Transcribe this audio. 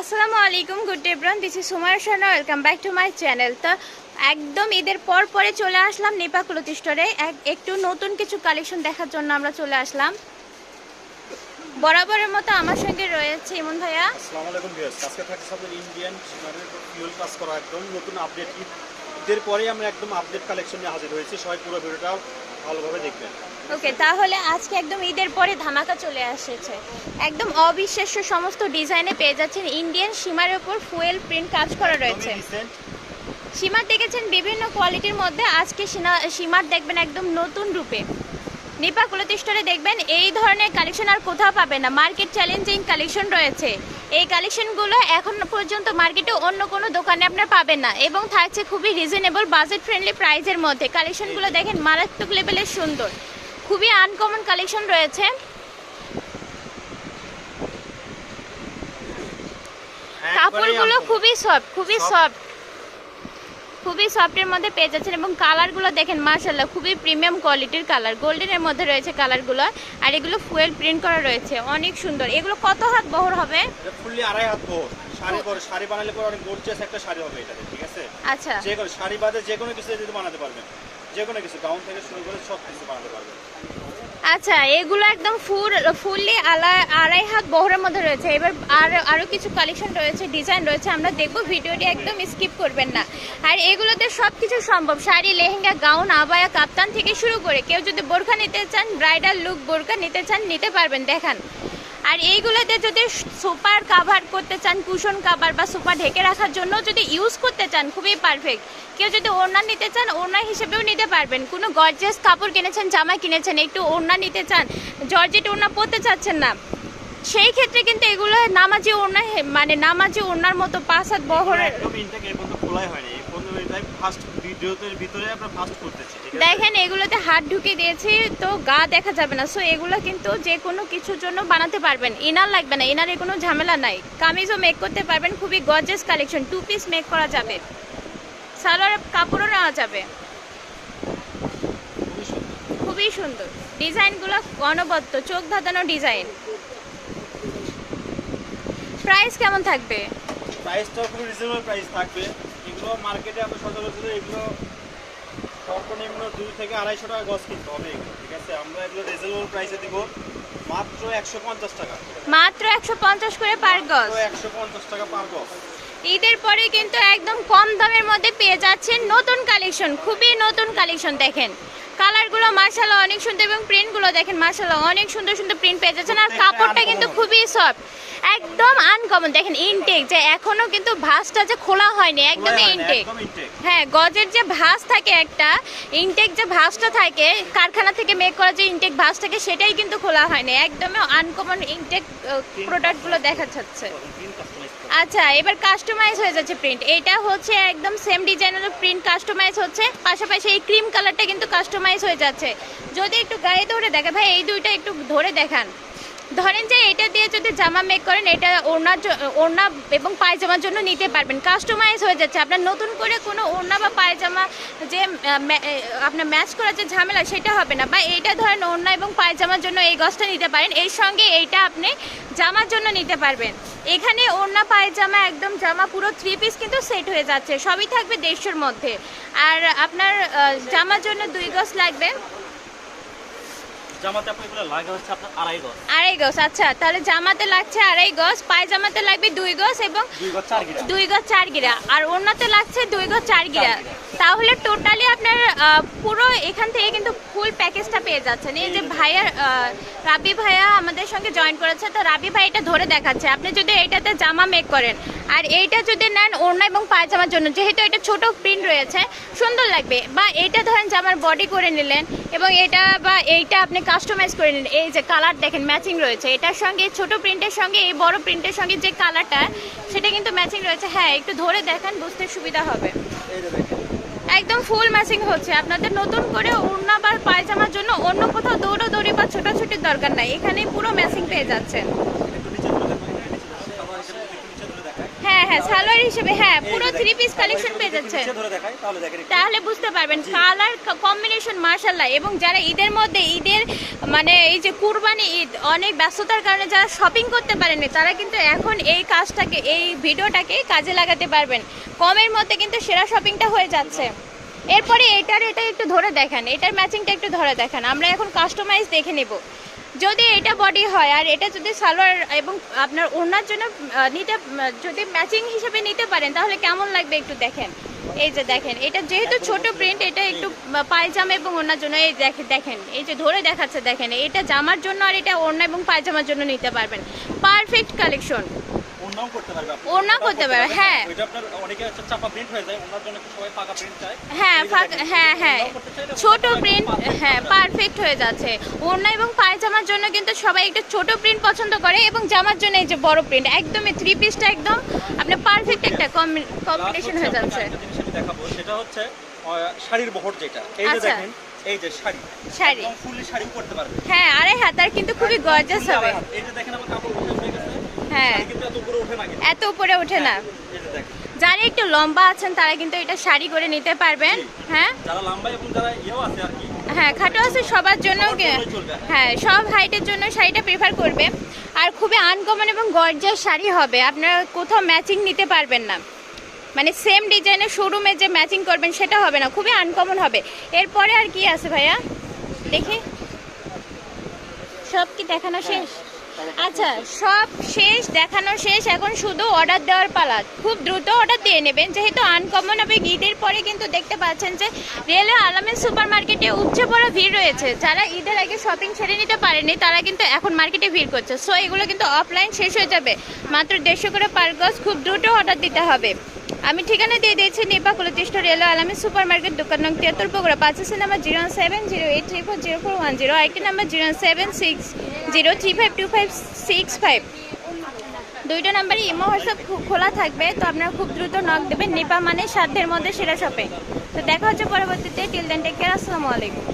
আসসালামু আলাইকুম good day ব্রন দিস ইজ সুমার শানা welcome back to my channel তো একদম ঈদের পর পরে চলে আসলাম নেপা ক্লথ স্টোরে একটু নতুন কিছু কালেকশন দেখার জন্য আমরা চলে আসলাম। বরাবরের মতো আমার সঙ্গে রয়েছে ইমন ভাইয়া। আসসালামু আলাইকুম ভিউয়ার্স আজকে থাকছে আপনাদের ইন্ডিয়ান সীমানের ফিউল কাজ করা একদম নতুন আপডেট ঈদের পরে আমরা একদম আপডেট কালেকশন নিয়ে হাজির হয়েছি। সবাই পুরো ভিডিওটা ভালোভাবে দেখবেন। ওকে তাহলে আজকে একদম ঈদের পরে ধামাকা চলে এসেছে একদম অবিশ্বাস্য সমস্ত ডিজাইনে পেয়ে যাচ্ছেন ইন্ডিয়ান সীমার উপর ফুয়েল প্রিন্ট কাজ করা রয়েছে। সীমার দেখেছেন বিভিন্ন কোয়ালিটির মধ্যে আজকে সীমার দেখবেন একদম নতুন রূপে। নিপা ক্লথ স্টোরে দেখবেন এই ধরনের কালেকশন আর কোথাও পাবেন না। মার্কেট চ্যালেঞ্জিং কালেকশন রয়েছে। এই কালেকশনগুলো এখন পর্যন্ত মার্কেটে অন্য কোনো দোকানে আপনার পাবেন না এবং থাকছে খুবই রিজনেবল বাজেট ফ্রেন্ডলি প্রাইজের মধ্যে কালেকশনগুলো দেখেন মারাত্মক লেভেলের সুন্দর। খুবই আনকমন কালেকশন রয়েছে। কাপড়গুলো খুবই সফট খুবই সফট খুবই সফটের মধ্যে পেয়ে যাচ্ছেন এবং কালারগুলো দেখেন মার্শাল্লাহ খুবই প্রিমিয়াম কোয়ালিটির কালার গোল্ডেনের মধ্যে রয়েছে কালারগুলো আর এগুলো ফুয়েল প্রিন্ট করা রয়েছে। অনেক সুন্দর। এগুলো কত হাত বহর হবে? ফুললি আড়াই হাত বহর। শাড়ি পরে শাড়ি বানালে পরে অনেক গর্জিয়াস একটা শাড়ি হবে এটাতে ঠিক আছে? আচ্ছা। যে কোনো শাড়ি বাদে যে কোনো কিছু যদি বানাতে পারবেন। আচ্ছা এগুলো একদম ফুল, ফুললি আড়াই হাত বহরের মধ্যে রয়েছে। এবার আর আরও কিছু কালেকশন রয়েছে ডিজাইন রয়েছে, আমরা দেখব ভিডিওটি একদম স্কিপ করবেন না। আর এগুলোতে সব কিছু সম্ভব। শাড়ি, লেহেঙ্গা গাউন আবায়া, কাপ্তান থেকে শুরু করে কেউ যদি বোরখা নিতে চান ব্রাইডাল লুক বোরখা নিতে চান, নিতে পারবেন, দেখান। আর এইগুলোতে যদি সুপার কাভার করতে চান কুশন কাভার বা সুপার ঢেকে রাখার জন্য যদি ইউজ করতে চান, খুবই পারফেক্ট কেউ যদি ওড়না নিতে চান, ওড়না হিসেবেও নিতে পারবেন। কোনো গর্জেস কাপড় কিনেছেন, জামা কিনেছেন, একটু ওড়না নিতে চান, জর্জেট ওড়না পরতে চাচ্ছেন না, সেই ক্ষেত্রে কিন্তু এগুলো নামাজি ওড়না মানে নামাজি ওড়নার মতো পাঁচ হাত বহরের ফার্স্ট ভিডিওতে ভিতরে আমরা ফার্স্ট করতেছি দেখেন এগুলোতে হাত ঢুকে দিয়েছি তো গা দেখা যাবে না। সো এগুলো কিন্তু যে কোনো কিছুর জন্য বানাতে পারবেন। ইনার লাগবে না ইনারে কোনো ঝামেলা নাই। কামিজও মেক করতে পারবেন খুবই gorgeous collection two piece make করা যাবে। সালোয়ার কাপড়ও নেওয়া যাবে। খুবই সুন্দর। ডিজাইনগুলো অনবদ্য চোখ ধাঁধানো ডিজাইন। প্রাইস কেমন থাকবে? প্রাইসটাও খুব রিজনেবল প্রাইস থাকবে। এগুলো মার্কেটে আমরা সচরাচর এগুলো সর্বনিম্ন দুই থেকে আড়াইশো টাকা গছ কিনতে হবে এগুলো ঠিক আছে? আমরা এগুলো রিজনেবল প্রাইসে দিব মাত্র একশো পঞ্চাশ টাকা। মাত্র একশো পঞ্চাশ করে পার গছ একশো পঞ্চাশ টাকা পার গছ ঈদের পরে কিন্তু একদম কম দামের মধ্যে পেয়ে যাচ্ছেন নতুন কালেকশন খুবই নতুন কালেকশন দেখেন। কালারগুলো মার্শাল্লাহ অনেক সুন্দর এবং প্রিন্টগুলো দেখেন মার্শাল্লাহ অনেক সুন্দর সুন্দর প্রিন্ট পেয়ে যাচ্ছেন। আর কাপড়টা কিন্তু খুবই সফট একদম আনকমন। দেখেন ইনটেক যে এখনও কিন্তু ভাঁজটা যে খোলা হয়নি একদমই ইনটেক একদম ইনটেক হ্যাঁ গজের যে ভাঁজ থাকে একটা ইনটেক যে ভাঁজটা থাকে কারখানা থেকে মেক করা যে ইনটেক ভাঁজ থাকে সেটাই কিন্তু খোলা হয়নি। একদমই আনকমন ইনটেক প্রোডাক্টগুলো দেখা যাচ্ছে। আচ্ছা এবার কাস্টমাইজ হয়ে যাচ্ছে প্রিন্ট এটা হচ্ছে একদম সেম ডিজাইনের প্রিন্ট কাস্টমাইজ হচ্ছে, পাশাপাশি এই ক্রিম কালারটা কিন্তু কাস্টমাইজ হয়ে যাচ্ছে। যদি একটু গায়ে ধরে দেখে ভাই, এই দুইটা একটু ধরে দেখান। ধরেন যে এটা দিয়ে যদি জামা মেক করেন, এটা ওড়নার জ- ওড়না এবং পায়জামার জন্য নিতে পারবেন। কাস্টমাইজ হয়ে যাচ্ছে। আপনার নতুন করে কোনো ওড়না বা পায়জামা যে আপনার ম্যাচ করার যে ঝামেলা, সেটা হবে না। বা এইটা ধরেন ওড়না এবং পায়জামার জন্য এই গছটা নিতে পারেন। এর সঙ্গে এইটা আপনি জামার জন্য নিতে পারবেন। এখানে ওড়না, পায়জামা একদম জামা পুরো থ্রি পিস কিন্তু সেট হয়ে যাচ্ছে। সবই থাকবে দেড়শোর মধ্যে। আর আপনার জামার জন্য দুই গছ লাগবে। জামাতে আপু এগুলো লাগে হচ্ছে আপনার আড়াই গজ। আড়াই গজ আচ্ছা তাহলে জামাতে লাগছে আড়াই গজ পায়জামাতে লাগবে দুই গজ এবং দুই গজ চার গিরা। দুই গজ চার গিরা। আর অন্যতে লাগছে দুই গজ চার গিরা। তাহলে টোটালি আপনার পুরো এখান থেকে কিন্তু ফুল প্যাকেজটা পেয়ে যাচ্ছেন। এই যে ভাইয়া রাবি ভাইয়া আমাদের সঙ্গে জয়েন করেছে, তো রাবি ভাই এটা ধরে দেখাচ্ছে। আপনি যদি এইটাতে জামা মেক করেন, আর এইটা যদি নেন ওড়না এবং পায়জামার জন্য, যেহেতু এটা ছোট প্রিন্ট রয়েছে, সুন্দর লাগবে। বা এইটা ধরেন জামার বডি করে নিলেন, এবং এটা বা এইটা আপনি কাস্টমাইজ করে নিলেন, এই যে কালার দেখেন ম্যাচিং রয়েছে। এটার সঙ্গে, ছোট প্রিন্টের সঙ্গে, এই বড় প্রিন্টের সঙ্গে যে কালারটা সেটা কিন্তু ম্যাচিং রয়েছে। হ্যাঁ একটু ধরে দেখেন, বুঝতে সুবিধা হবে। একদম ফুল ম্যাচিং হচ্ছে। আপনাদের নতুন করে ওড়না বা পায়জামার জন্য অন্য কোথাও দৌড়োদৌড়ি বা ছোটাছুটির দরকার নাই। এখানে পুরো ম্যাচিং পেয়ে যাচ্ছেন। হ্যাঁ হ্যাঁ হ্যাঁ পুরো থ্রি পিস কালেকশন পেয়ে যাচ্ছেন। তাহলে বুঝতে পারবেন কম্বিনেশন এবং যারা ঈদের মধ্যে ঈদের মানে এই যে কুরবানি ঈদ, অনেক ব্যস্ততার কারণে যারা শপিং করতে তারা কিন্তু এখন এই কাজটাকে, এই কাজে লাগাতে পারবেন। কমের মধ্যে কিন্তু সেরা শপিংটা হয়ে যাচ্ছে। এরপরে এটার, এটা একটু ধরে দেখেন, এটার ম্যাচিংটা একটু ধরে দেখেন। আমরা এখন কাস্টমাইজ দেখে নেব। যদি এটা বডি হয়, আর এটা যদি সালোয়ার এবং আপনার ওনার জন্য নিতে, যদি ম্যাচিং হিসেবে নিতে পারেন, তাহলে কেমন লাগবে একটু দেখেন? এই যে দেখেন, এটা যেহেতু ছোট প্রিন্ট এটা একটু পায়জামা এবং ওনার জন্য এই দেখে, দেখেন। এই যে ধরে দেখাচ্ছে, দেখেন। এটা জামার জন্য আর এটা ওড়না এবং পায়জামার জন্য নিতে পারবেন। পারফেক্ট কালেকশন ওড়নাও করতে পারবে। ওড়নাও করতে পারবে, হ্যাঁ। ওইটা আপনার অনেকে হচ্ছে চাপা প্রিন্ট হয়ে যায় ওনার জন্য একটু সবাই পাকা প্রিন্ট চায়। হ্যাঁ হ্যাঁ হ্যাঁ। ছোট প্রিন্ট হ্যাঁ পারফেক্ট হয়ে যাচ্ছে। ওড়না এবং পায়জামার জন্য কিন্তু সবাই একটু ছোট প্রিন্ট পছন্দ করে এবং জামার জন্য এই যে বড় প্রিন্ট একদমই থ্রি পিসটা একদম আপনার পারফেক্ট একটা কম্বিনেশন হয়ে যাচ্ছে। দেখাবো সেটা হচ্ছে শাড়ির বহর যেটা এই যে আচ্ছা। দেখেন এই যে শাড়ি। শাড়ি। ফুললি শাড়িও করতে পারবে। হ্যাঁ আরে হ্যাঁ তার কিন্তু খুবই গর্জাস হবে। যে দেখেন আমার কাপড় হ্যাঁ। এত উপরে ওঠে না কিন্তু। এত উপরে ওঠে না। এই যে দেখেন। যারা একটু লম্বা আছেন তারা কিন্তু এটা শাড়ি করে নিতে পারবেন। হ্যাঁ? যারা লম্বা এবং যারা ইয়েও আছে আর কি হ্যাঁ খাটো আছে সবার জন্য। হ্যাঁ সব হাইটের জন্য শাড়িটা প্রেফার করবে। আর খুবই আনকমন এবং গর্জাস শাড়ি হবে। আপনারা কোথাও ম্যাচিং নিতে পারবেন না। মানে সেম ডিজাইনের শোরুমে যে ম্যাচিং করবেন সেটা হবে না। খুবই আনকমন হবে। এরপরে আর কি আছে ভাইয়া? দেখি। সব কি দেখানো শেষ? আচ্ছা সব শেষ, দেখানো শেষ, এখন শুধু অর্ডার দেওয়ার পালা। খুব দ্রুত অর্ডার দিয়ে নেবেন, যেহেতু আনকমন হবে, ঈদের পরে কিন্তু দেখতে পাচ্ছেন যে রেলওয়ে আলামের সুপার মার্কেটে উপচে পড়া ভিড় রয়েছে। যারা ঈদের আগে শপিং ছেড়ে নিতে পারেনি তারা কিন্তু এখন মার্কেটে ভিড় করছে। সো এগুলো কিন্তু অফলাইন শেষ হয়ে যাবে। মাত্র দেড়শো করে পার গজ খুব দ্রুত অর্ডার দিতে হবে। আমি ঠিকানা দিয়ে দিয়েছি নিপা কুলতিষ্ঠ রেলওয়ে আলামী সুপার মার্কেট দোকান নং তিয়াত্তর পাঁচ আছে number zero seven zero eight three four zero four one zero আরেকটি number zero seven six zero three five two five six five. দুইটা নাম্বারই ইমো হোয়াটসঅ্যাপ খোলা থাকবে, তো আপনারা খুব দ্রুত নক দেবেন। নিপা মানে সাধ্যের মধ্যে সেরা শপে তো দেখা হচ্ছে পরবর্তীতে। টিল দেন টেক কেয়ার আসসালামু আলাইকুম।